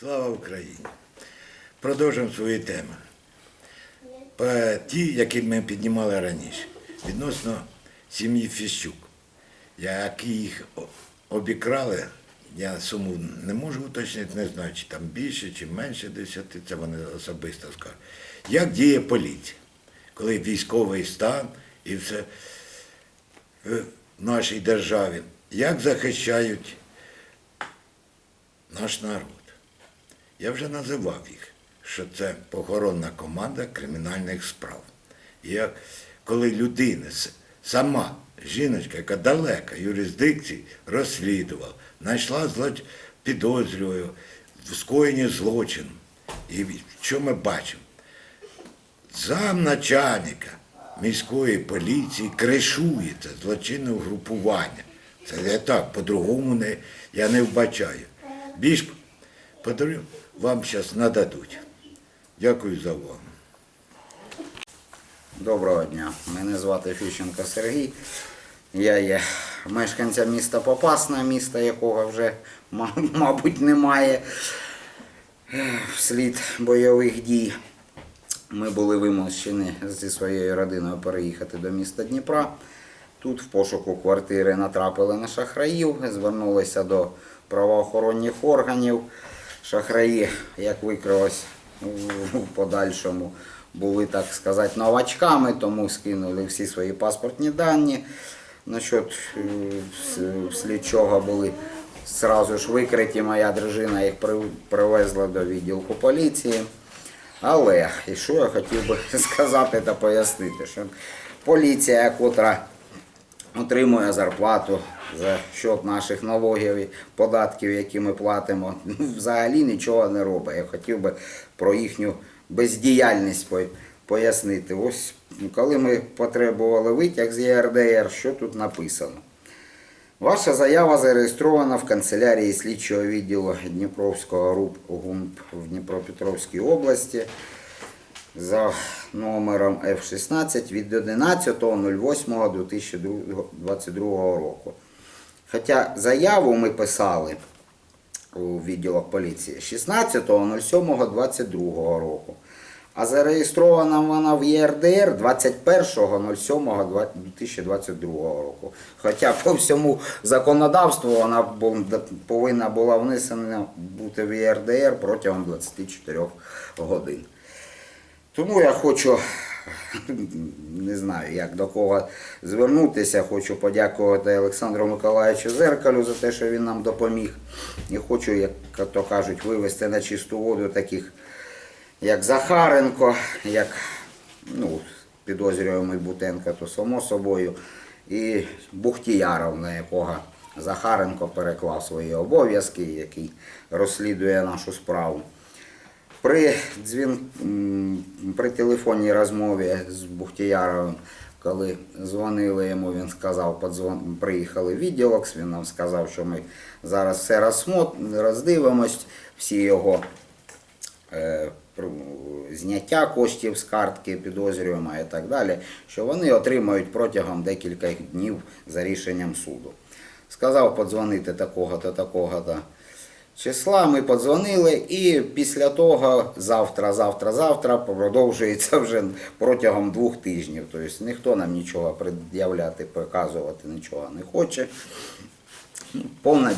Слава Україні! Продовжуємо свої теми. По ті, які ми піднімали раніше, відносно сім'ї Фіщук. Які їх обікрали, я суму не можу уточнити, не знаю, чи там більше, чи менше десяти, це вони особисто скажуть. Як діє поліція, коли військовий стан і все в нашій державі, як захищають наш народ? Я вже називав їх, що це похоронна команда кримінальних справ. І коли людина сама, жіночка, яка далека юрисдикції, розслідувала, знайшла злоч... підозрюваю в скоєнні злочину. І що ми бачимо? Замначальника міської поліції кришує це злочинне угрупування. Це я так, по-другому не, я не вбачаю. Більш подарую вам зараз нададуть. Дякую за увагу. Доброго дня. Мене звати Фіщенко Сергій. Я є мешканцем міста Попасна, міста якого вже, мабуть, немає вслід бойових дій. Ми були вимушені зі своєю родиною переїхати до міста Дніпра. Тут в пошуку квартири натрапили на шахраїв, звернулися до правоохоронних органів. Шахраї, як викрилось в подальшому, були, так сказати, новачками, тому скинули всі свої паспортні дані. Насчет е, с- слідчого були зразу ж викриті. Моя дружина їх привезла до відділку поліції. Але, і що я хотів би сказати та пояснити, що поліція, котра отримує зарплату за счет наших налогів і податків, які ми платимо, ну, взагалі нічого не робить. Я хотів би про їхню бездіяльність пояснити. Ось коли ми потребували витяг з ЄРДР, що тут написано? Ваша заява зареєстрована в канцелярії слідчого відділу Дніпровського РУП ГУНП в Дніпропетровській області за номером F16 від 11.08.2022 року. Хоча заяву ми писали у відділах поліції 16.07.22 року. А зареєстрована вона в ЄРДР 21.07.2022 року. Хоча по всьому законодавству вона повинна була внесена бути в ЄРДР протягом 24 годин. Тому я хочу, не знаю, як до кого звернутися. Хочу подякувати Олександру Миколаївичу Зеркалю за те, що він нам допоміг. І хочу, як то кажуть, вивести на чисту воду таких, як Захаренко, як ну, підозрюємий Бутенко, то само собою, і Бухтіяров, на якого Захаренко переклав свої обов'язки, який розслідує нашу справу. При, дзвін... при телефонній розмові з Бухтіяровим, коли дзвонили йому, він сказав, подзвон... приїхали в відділок, він нам сказав, що ми зараз все розсмот... роздивимось, всі його е, зняття коштів з картки підозрюємо і так далі, що вони отримають протягом декілька днів за рішенням суду. Сказав подзвонити такого-то, такого-то числа. Ми подзвонили, і після того завтра, завтра, завтра продовжується вже протягом двох тижнів. Тобто ніхто нам нічого пред'являти, показувати нічого не хоче. Повна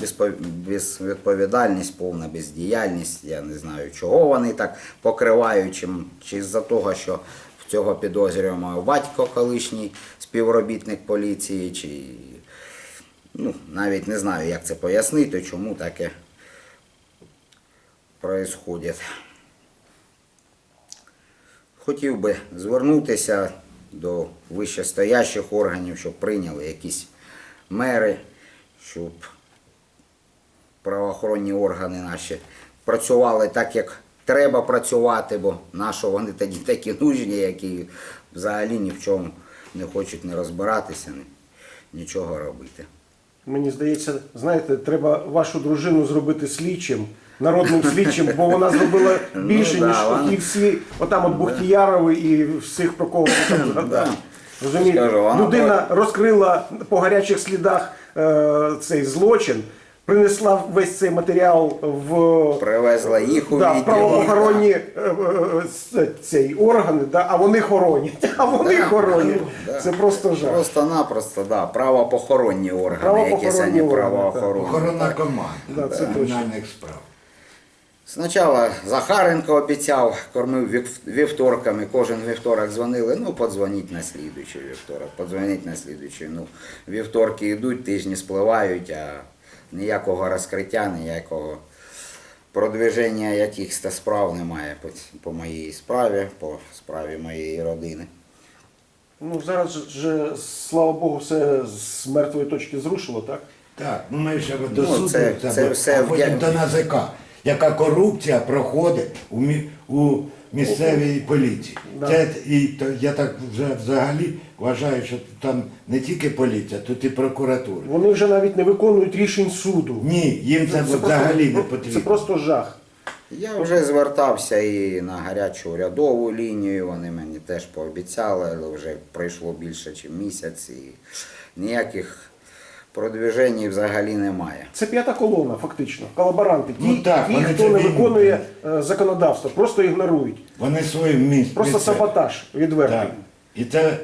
безвідповідальність, повна бездіяльність. Я не знаю, чого вони так покривають, чим, чи з-за того, що в цього підозрюємо батько колишній співробітник поліції, чи ну, навіть не знаю, як це пояснити, чому таке происходит. Хотів би звернутися до вищестоящих органів, щоб прийняли якісь мери, щоб правоохоронні органи наші працювали так, як треба працювати, бо нашо вони тоді такі нужні, які взагалі ні в чому не хочуть не розбиратися, ні, нічого робити. Мені здається, знаєте, треба вашу дружину зробити слідчим, народним слідчим, бо вона зробила більше, Ну, да, ніж вона- і всі, отам от Бухтіярови і всіх про кого ви там згадали. Розумієте, Скажу, вона людина розкрила по гарячих слідах е, цей злочин, принесла весь цей матеріал в, Привезла їх у да, в правоохоронні е, е, е, цей органи, да, а вони хоронять. А вони Да, хоронять. да. Це просто жах. Просто-напросто, да, правопохоронні органи, Правоохоронні які самі органи, правоохоронні. Охоронна команда Да, це точно. кримінальних справ. Спочатку Захаренко обіцяв, кормив вівторками, кожен вівторок дзвонили, ну подзвоніть на слідуючий вівторок, подзвоніть на слідуючий. Ну, вівторки йдуть, тижні спливають, а ніякого розкриття, ніякого продвиження якихось справ немає по, по моїй справі, по справі моєї родини. Ну зараз же, слава Богу, все з мертвої точки зрушило, так? Так, ну ми ще до Ну, суду, це- це, це все а потім вдя- до НАЗК. Яка корупція проходить у, мі- у місцевій поліції. Да. Це, і, то, я так вже взагалі вважаю, що там не тільки поліція, тут і прокуратура. Вони вже навіть не виконують рішень суду. Ні, їм це, просто- взагалі не потрібно. Це просто жах. Я вже звертався і на гарячу урядову лінію, вони мені теж пообіцяли, але вже пройшло більше, ніж місяць і ніяких продвижень взагалі немає. Це п'ята колона, фактично. Колаборанти. Ті, Ну так, ті хто не виконує е, законодавство, просто ігнорують. Вони свої місць. Просто саботаж відвертий. Так. І це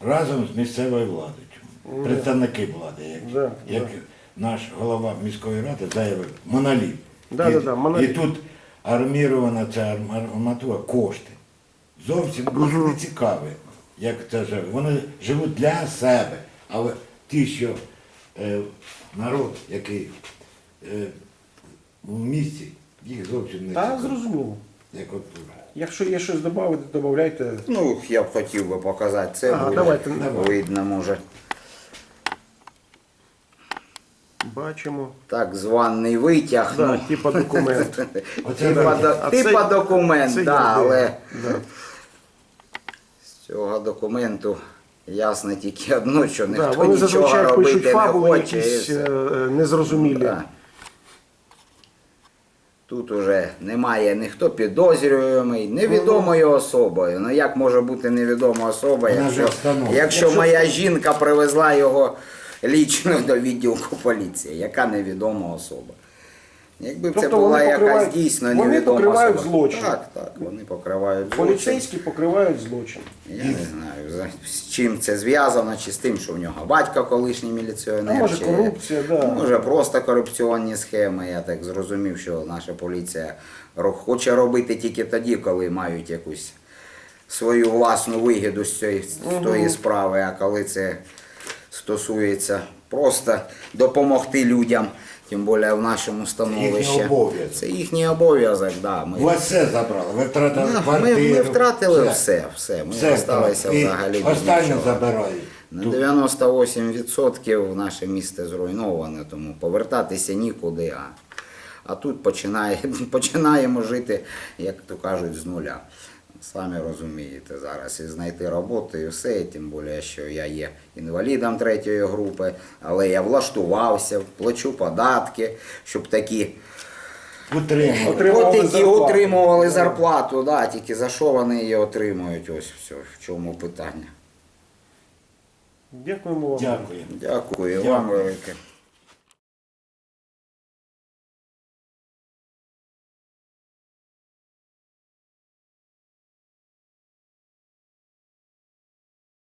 разом з місцевою владою. Представники влади, як, Да, як наш голова міської ради заявив, моноліт. Да, і, да, да, моноліт. і тут армірована ця арм- арматура кошти. Зовсім не цікаві, як це живе. Вони живуть для себе. Але ті, що народ, який е, в місті, їх зовсім не Та цікавить. зрозуміло. Як от тут. Якщо є щось додати, додавайте. Ну, я б хотів би показати це, Ага, буде давайте, давай. видно може. Бачимо. Так званий витяг. Да, ну, типа документ. Оце типа, до- А типа це- документ, це да, але Да. з цього документу ясно тільки одно, що Да, ніхто вони нічого зазвичай робити пишуть не хоче. якісь е, е, незрозумілі. Да. Тут уже немає ніхто підозрюємий, невідомою особою. Ну як може бути невідома особа, Вона якщо, встановлена. якщо моя жінка привезла його лічно до відділку поліції, яка невідома особа? Якби це Тобто була якась дійсно вони невідома покривають особа. злочин. Так, так, вони покривають злочин. Поліцейські покривають злочин. Я не знаю, з чим це зв'язано, чи з тим, що в нього батько колишній міліціонер. А може, чи- корупція, да. Може просто корупційні схеми. Я так зрозумів, що наша поліція хоче робити тільки тоді, коли мають якусь свою власну вигіду з цієї з тої справи, а коли це стосується просто допомогти людям, тим більше в нашому становищі. обов'язок. Це їхній обов'язок, да. Ми, У вас все забрали, ви втратили Ну, квартиру. ми, ми втратили все, все. Ми Все залишилися взагалі без Останнє нічого. забирають. На 98% наше місто зруйноване, тому повертатися нікуди. А, а тут починає, починаємо жити, як то кажуть, з нуля. Самі розумієте, зараз і знайти роботу і все, і тим більше, що я є інвалідом третьої групи, але я влаштувався, плачу податки, щоб такі утримали. Отримували От які зарплату. отримували зарплату, да, тільки за що вони її отримують, ось все, в чому питання. Дякуємо вам. Дякую. Дякую, Дякую. вам велике.